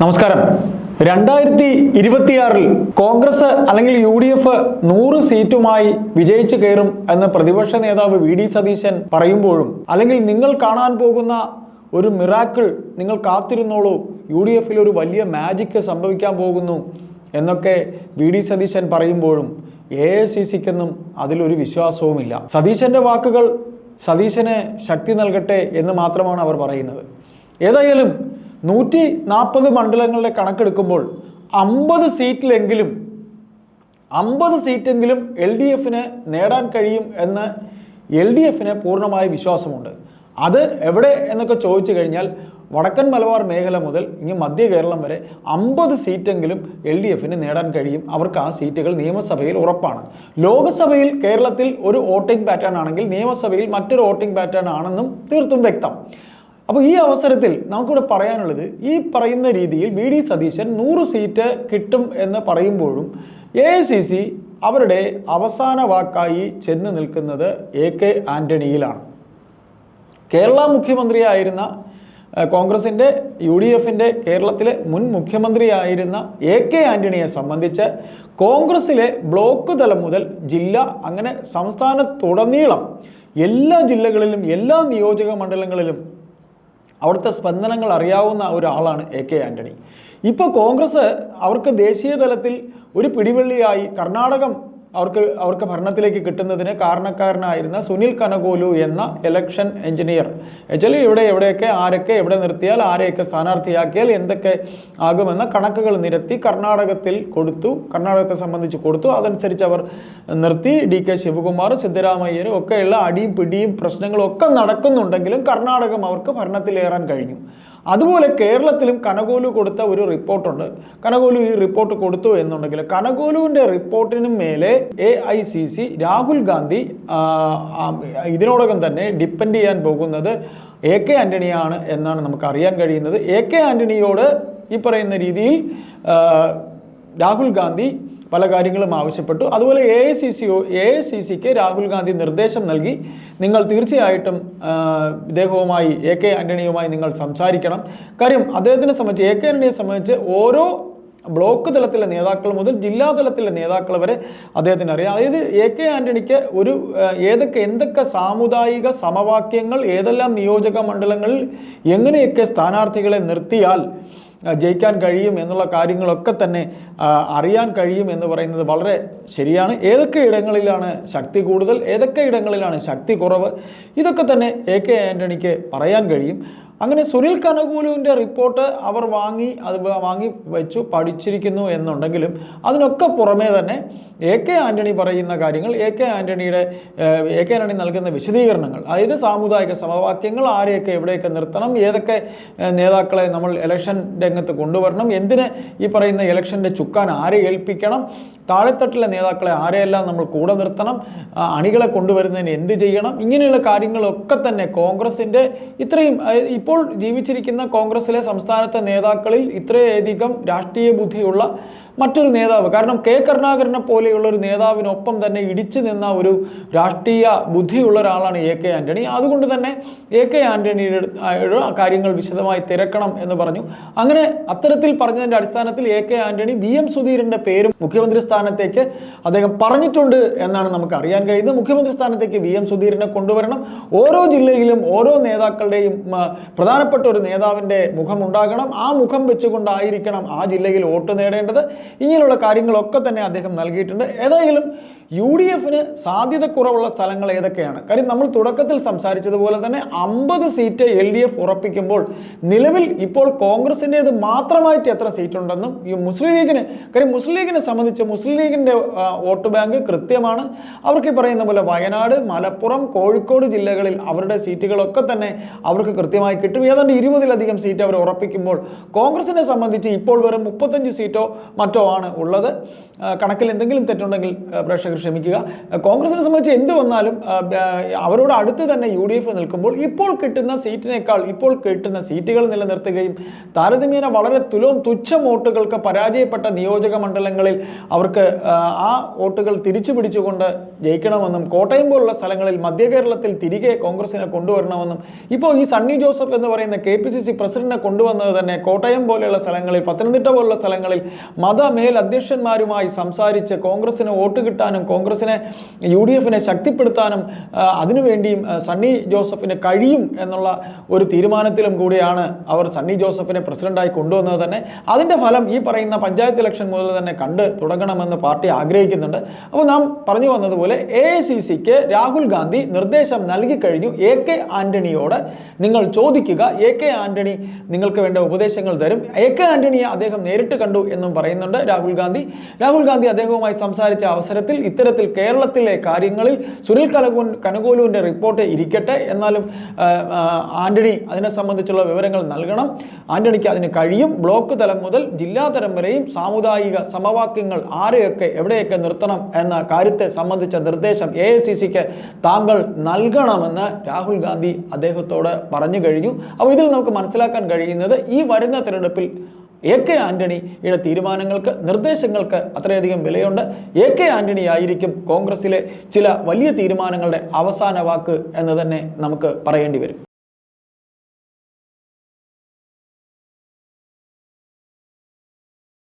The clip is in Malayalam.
നമസ്കാരം. രണ്ടായിരത്തി ഇരുപത്തിയാറിൽ കോൺഗ്രസ് അല്ലെങ്കിൽ യു ഡി എഫ് നൂറ് സീറ്റുമായി വിജയിച്ചു കയറും എന്ന് പ്രതിപക്ഷ നേതാവ് വി ഡി സതീശൻ പറയുമ്പോഴും അല്ലെങ്കിൽ നിങ്ങൾ കാണാൻ പോകുന്ന ഒരു മിറാക്കിൾ നിങ്ങൾ കാത്തിരുന്നോളൂ യു ഡി എഫിൽ ഒരു വലിയ മാജിക്ക് സംഭവിക്കാൻ പോകുന്നു എന്നൊക്കെ വി ഡി സതീശൻ പറയുമ്പോഴും എ ഐ സി സിക്കൊന്നും അതിലൊരു വിശ്വാസവുമില്ല. സതീശന്റെ വാക്കുകൾ സതീശന് ശക്തി നൽകട്ടെ എന്ന് മാത്രമാണ് അവർ പറയുന്നത്. ഏതായാലും നൂറ്റി നാൽപ്പത് മണ്ഡലങ്ങളുടെ കണക്കെടുക്കുമ്പോൾ അമ്പത് സീറ്റിലെങ്കിലും അമ്പത് സീറ്റെങ്കിലും എൽ ഡി എഫിന് നേടാൻ കഴിയും എന്ന് എൽ ഡി എഫിന് പൂർണമായ വിശ്വാസമുണ്ട്. അത് എവിടെ എന്നൊക്കെ ചോദിച്ചു കഴിഞ്ഞാൽ വടക്കൻ മലബാർ മേഖല മുതൽ ഇനി മധ്യ കേരളം വരെ അമ്പത് സീറ്റെങ്കിലും എൽ ഡി എഫിന് നേടാൻ കഴിയും. അവർക്ക് ആ സീറ്റുകൾ നിയമസഭയിൽ ഉറപ്പാണ്. ലോക്സഭയിൽ കേരളത്തിൽ ഒരു വോട്ടിംഗ് പാറ്റേൺ ആണെങ്കിൽ നിയമസഭയിൽ മറ്റൊരു വോട്ടിംഗ് പാറ്റേൺ ആണെന്നും തീർത്തും വ്യക്തം. അപ്പോൾ ഈ അവസരത്തിൽ നമുക്കിവിടെ പറയാനുള്ളത് ഈ പറയുന്ന രീതിയിൽ വി ഡി സതീശൻ നൂറ് സീറ്റ് കിട്ടും എന്ന് പറയുമ്പോഴും എ സി സി അവരുടെ അവസാന വാക്കായി ചെന്ന് നിൽക്കുന്നത് എ കെ ആന്റണിയിലാണ് കേരള മുഖ്യമന്ത്രിയായിരുന്ന കോൺഗ്രസിന്റെ യു ഡി എഫിന്റെ കേരളത്തിലെ മുൻ മുഖ്യമന്ത്രിയായിരുന്ന എ കെ ആന്റണിയെ സംബന്ധിച്ച് കോൺഗ്രസിലെ ബ്ലോക്ക് തലം മുതൽ ജില്ല അങ്ങനെ സംസ്ഥാനത്തുടനീളം എല്ലാ ജില്ലകളിലും എല്ലാ നിയോജക മണ്ഡലങ്ങളിലും അവിടുത്തെ സ്പന്ദനങ്ങൾ അറിയാവുന്ന ഒരാളാണ് എ കെ ആന്റണി ഇപ്പോൾ കോൺഗ്രസ് അവർക്ക് ദേശീയ തലത്തിൽ ഒരു പിടിവള്ളിയായി കർണാടകം അവർക്ക് അവർക്ക് ഭരണത്തിലേക്ക് കിട്ടുന്നതിന് കാരണക്കാരനായിരുന്ന സുനിൽ കനകോലു എന്ന ഇലക്ഷൻ എഞ്ചിനീയർ ആക്ച്വലി ഇവിടെ എവിടെയൊക്കെ ആരൊക്കെ എവിടെ നിർത്തിയാൽ ആരെയൊക്കെ സ്ഥാനാർത്ഥിയാക്കിയാൽ എന്തൊക്കെ ആകുമെന്ന കണക്കുകൾ നിരത്തി കർണാടകത്തിൽ കൊടുത്തു കർണാടകത്തെ സംബന്ധിച്ച് കൊടുത്തു. അതനുസരിച്ച് അവർ നിർത്തി. ഡി കെ ശിവകുമാർ സിദ്ധരാമയ്യരും ഒക്കെയുള്ള അടിയും പിടിയും പ്രശ്നങ്ങളും ഒക്കെ നടക്കുന്നുണ്ടെങ്കിലും കർണാടകം അവർക്ക് ഭരണത്തിലേറാൻ കഴിഞ്ഞു. അതുപോലെ കേരളത്തിലും കനകോലു കൊടുത്ത ഒരു റിപ്പോർട്ടുണ്ട്. കനകോലു ഈ റിപ്പോർട്ട് കൊടുത്തു എന്നുണ്ടെങ്കിൽ കനകോലുവിന്റെ റിപ്പോർട്ടിനും മേലെ A I C C Rahul Gandhi ഇതിനോടകം തന്നെ ഡിപ്പെൻഡ് ചെയ്യാൻ പോകുന്നത് എ കെ ആന്റണിയാണ് എന്നാണ് നമുക്ക് അറിയാൻ കഴിയുന്നത്. എ കെ ആന്റണിയോട് ഈ പറയുന്ന രീതിയിൽ രാഹുൽ ഗാന്ധി പല കാര്യങ്ങളും ആവശ്യപ്പെട്ടു. അതുപോലെ A I C C A I C സിക്ക് രാഹുൽ ഗാന്ധി നിർദ്ദേശം നൽകി. നിങ്ങൾ തീർച്ചയായിട്ടും ഇദ്ദേഹവുമായി എ കെ ആന്റണിയുമായി നിങ്ങൾ സംസാരിക്കണം. കാര്യം അദ്ദേഹത്തിനെ സംബന്ധിച്ച് എ കെ ആന്റണിയെ സംബന്ധിച്ച് ഓരോ ബ്ലോക്ക് തലത്തിലെ നേതാക്കൾ മുതൽ ജില്ലാ തലത്തിലെ നേതാക്കൾ വരെ അദ്ദേഹത്തിന് അറിയാം. അതായത് എ കെ ആന്റണിക്ക് ഒരു ഏതൊക്കെ എന്തൊക്കെ സാമുദായിക സമവാക്യങ്ങൾ ഏതെല്ലാം നിയോജക മണ്ഡലങ്ങളിൽ എങ്ങനെയൊക്കെ സ്ഥാനാർത്ഥികളെ നിർത്തിയാൽ ജയിക്കാൻ കഴിയും എന്നുള്ള കാര്യങ്ങളൊക്കെ തന്നെ അറിയാൻ കഴിയും എന്ന് പറയുന്നത് വളരെ ശരിയാണ്. ഏതൊക്കെ ഇടങ്ങളിലാണ് ശക്തി കൂടുതൽ ഏതൊക്കെ ഇടങ്ങളിലാണ് ശക്തി കുറവ്? ഇതൊക്കെ തന്നെ എ കെ ആന്റണിക്ക് പറയാൻ കഴിയും. അങ്ങനെ സുനിൽ കനകൂലുവിന്റെ റിപ്പോർട്ട് അവർ വാങ്ങി അത് വാങ്ങി വെച്ചു പഠിച്ചിരിക്കുന്നു എന്നുണ്ടെങ്കിലും അതിനൊക്കെ പുറമേ തന്നെ എ കെ ആന്റണി പറയുന്ന കാര്യങ്ങൾ എ കെ ആന്റണിയുടെ എ കെ ആന്റണി നൽകുന്ന വിശദീകരണങ്ങൾ അതായത് സാമുദായിക സമവാക്യങ്ങൾ ആരെയൊക്കെ എവിടെയൊക്കെ നിർത്തണം ഏതൊക്കെ നേതാക്കളെ നമ്മൾ ഇലക്ഷൻ രംഗത്ത് കൊണ്ടുവരണം എന്തിന് ഈ പറയുന്ന ഇലക്ഷന്റെ ചുക്കാൻ ആരെ ഏൽപ്പിക്കണം താഴെത്തട്ടിലെ നേതാക്കളെ ആരെയെല്ലാം നമ്മൾ കൂടെ നിർത്തണം അണികളെ കൊണ്ടുവരുന്നതിന് എന്ത് ചെയ്യണം ഇങ്ങനെയുള്ള കാര്യങ്ങളൊക്കെ തന്നെ കോൺഗ്രസിന്റെ ഇത്രയും ഇപ്പോൾ ജീവിച്ചിരിക്കുന്ന കോൺഗ്രസിലെ സംസ്ഥാനത്തെ നേതാക്കളിൽ ഇത്രയധികം രാഷ്ട്രീയ ബുദ്ധിയുള്ള മറ്റൊരു നേതാവ്. കാരണം കെ. കരുണാകരനെ പോലെയുള്ള ഒരു നേതാവിനൊപ്പം തന്നെ ഇടിച്ചു നിന്ന ഒരു രാഷ്ട്രീയ ബുദ്ധിയുള്ള ഒരാളാണ് എ. കെ. ആന്റണി അതുകൊണ്ട് തന്നെ എ. കെ. ആന്റണിയുടെ കാര്യങ്ങൾ വിശദമായി തിരക്കണം എന്ന് പറഞ്ഞു. അങ്ങനെ അത്തരത്തിൽ പറഞ്ഞതിന്റെ അടിസ്ഥാനത്തിൽ A. K. Antony V M. സുധീരന്റെ പേരും മുഖ്യമന്ത്രി സ്ഥാനത്തേക്ക് അദ്ദേഹം പറഞ്ഞിട്ടുണ്ട് എന്നാണ് നമുക്ക് അറിയാൻ കഴിയുന്നത്. മുഖ്യമന്ത്രി സ്ഥാനത്തേക്ക് വി. എം. സുധീരനെ കൊണ്ടുവരണം. ഓരോ ജില്ലയിലും ഓരോ നേതാക്കളുടെയും പ്രധാനപ്പെട്ട ഒരു നേതാവിന്റെ മുഖം ഉണ്ടാകണം. ആ മുഖം വെച്ചുകൊണ്ടായിരിക്കണം ആ ജില്ലയിൽ വോട്ട് നേടേണ്ടത്. ഇങ്ങനെയുള്ള കാര്യങ്ങളൊക്കെ തന്നെ അദ്ദേഹം നൽകിയിട്ടുണ്ട്. ഏതായാലും യു ഡി എഫിന് സാധ്യത കുറവുള്ള സ്ഥലങ്ങൾ ഏതൊക്കെയാണ്? കാര്യം നമ്മൾ തുടക്കത്തിൽ സംസാരിച്ചതുപോലെ തന്നെ അമ്പത് സീറ്റ് എൽ ഡി എഫ് ഉറപ്പിക്കുമ്പോൾ നിലവിൽ ഇപ്പോൾ കോൺഗ്രസിന്റേത് മാത്രമായിട്ട് എത്ര സീറ്റുണ്ടെന്നും ഈ മുസ്ലിം ലീഗിന് കാര്യം മുസ്ലിം ലീഗിനെ സംബന്ധിച്ച് മുസ്ലിം ലീഗിന്റെ വോട്ട് ബാങ്ക് കൃത്യമാണ്. അവർക്ക് പറയുന്ന പോലെ വയനാട് മലപ്പുറം കോഴിക്കോട് ജില്ലകളിൽ അവരുടെ സീറ്റുകളൊക്കെ തന്നെ അവർക്ക് കൃത്യമായി കിട്ടും. ഏതാണ്ട് ഇരുപതിലധികം സീറ്റ് അവർ ഉറപ്പിക്കുമ്പോൾ കോൺഗ്രസിനെ സംബന്ധിച്ച് ഇപ്പോൾ വെറും മുപ്പത്തഞ്ച് സീറ്റോ മറ്റോ ആണ് ഉള്ളത്. കണക്കിൽ എന്തെങ്കിലും തെറ്റുണ്ടെങ്കിൽ പ്രേക്ഷകർ ക്ഷമിക്കുക. കോൺഗ്രസിനെ സംബന്ധിച്ച് എന്ത് വന്നാലും അവരോട് അടുത്ത് തന്നെ യു നിൽക്കുമ്പോൾ ഇപ്പോൾ കിട്ടുന്ന സീറ്റിനേക്കാൾ ഇപ്പോൾ കിട്ടുന്ന സീറ്റുകൾ നിലനിർത്തുകയും താരതമ്യേന വളരെ തുലവും തുച്ഛം വോട്ടുകൾക്ക് പരാജയപ്പെട്ട നിയോജക മണ്ഡലങ്ങളിൽ അവർക്ക് ആ, ആ വോട്ടുകൾ തിരിച്ചു പിടിച്ചുകൊണ്ട് ജയിക്കണമെന്നും കോട്ടയം പോലുള്ള സ്ഥലങ്ങളിൽ മധ്യ കേരളത്തിൽ തിരികെ കോൺഗ്രസിനെ കൊണ്ടുവരണമെന്നും ഇപ്പോൾ ഈ സണ്ണി ജോസഫ് എന്ന് പറയുന്ന കെ പി സി സി പ്രസിഡന്റിനെ കൊണ്ടുവന്നത് തന്നെ കോട്ടയം പോലെയുള്ള സ്ഥലങ്ങളിൽ പത്തനംതിട്ട പോലുള്ള സ്ഥലങ്ങളിൽ മതമേൽ അധ്യക്ഷന്മാരുമായി സംസാരിച്ച് കോൺഗ്രസിന് വോട്ട് കിട്ടാനും കോൺഗ്രസിനെ യു ഡി എഫിനെ ശക്തിപ്പെടുത്താനും അതിനുവേണ്ടിയും സണ്ണി ജോസഫിന് കഴിയും എന്നുള്ള ഒരു തീരുമാനത്തിലും കൂടിയാണ് അവർ സണ്ണി ജോസഫിനെ പ്രസിഡന്റായി കൊണ്ടുവന്നത് തന്നെ. അതിന്റെ ഫലം ഈ പറയുന്ന പഞ്ചായത്ത് ഇലക്ഷൻ മുതൽ തന്നെ കണ്ട് തുടങ്ങണമെന്ന് പാർട്ടി ആഗ്രഹിക്കുന്നുണ്ട്. അപ്പോൾ നാം പറഞ്ഞു വന്നതുപോലെ എ രാഹുൽ ഗാന്ധി നിർദ്ദേശം നൽകി കഴിഞ്ഞു. എ കെ ആന്റണിയോട് നിങ്ങൾ ചോദിക്കുക. എ കെ ആന്റണി നിങ്ങൾക്ക് വേണ്ട ഉപദേശങ്ങൾ തരും. എ കെ ആന്റണിയെ അദ്ദേഹം നേരിട്ട് കണ്ടു എന്നും പറയുന്നുണ്ട് രാഹുൽ ഗാന്ധി. രാഹുൽ ഗാന്ധി അദ്ദേഹവുമായി സംസാരിച്ച അവസരത്തിൽ ഇത്തരത്തിൽ കേരളത്തിലെ കാര്യങ്ങളിൽ സുനിൽ കനകൂ കനകോലുവിന്റെ റിപ്പോർട്ട് ഇരിക്കട്ടെ. എന്നാലും ആന്റണി അതിനെ സംബന്ധിച്ചുള്ള വിവരങ്ങൾ നൽകണം. ആന്റണിക്ക് അതിന് കഴിയും. ബ്ലോക്ക് തലം മുതൽ ജില്ലാ തലം വരെയും സാമുദായിക സമവാക്യങ്ങൾ ആരെയൊക്കെ എവിടെയൊക്കെ നിർത്തണം എന്ന കാര്യത്തെ സംബന്ധിച്ച നിർദ്ദേശം എ താങ്കൾ നൽകണമെന്ന് രാഹുൽ ഗാന്ധി അദ്ദേഹത്തോട് പറഞ്ഞു കഴിഞ്ഞു. അപ്പോൾ ഇതിൽ നമുക്ക് മനസ്സിലാക്കാൻ കഴിയുന്നത് ഈ വരുന്ന തിരഞ്ഞെടുപ്പിൽ എ കെ ആന്റണിയുടെ തീരുമാനങ്ങൾക്ക് നിർദ്ദേശങ്ങൾക്ക് അത്രയധികം വിലയുണ്ട്. എ കെ ആന്റണി ആയിരിക്കും കോൺഗ്രസിലെ ചില വലിയ തീരുമാനങ്ങളുടെ അവസാന വാക്ക് എന്ന് തന്നെ നമുക്ക് പറയേണ്ടി വരും.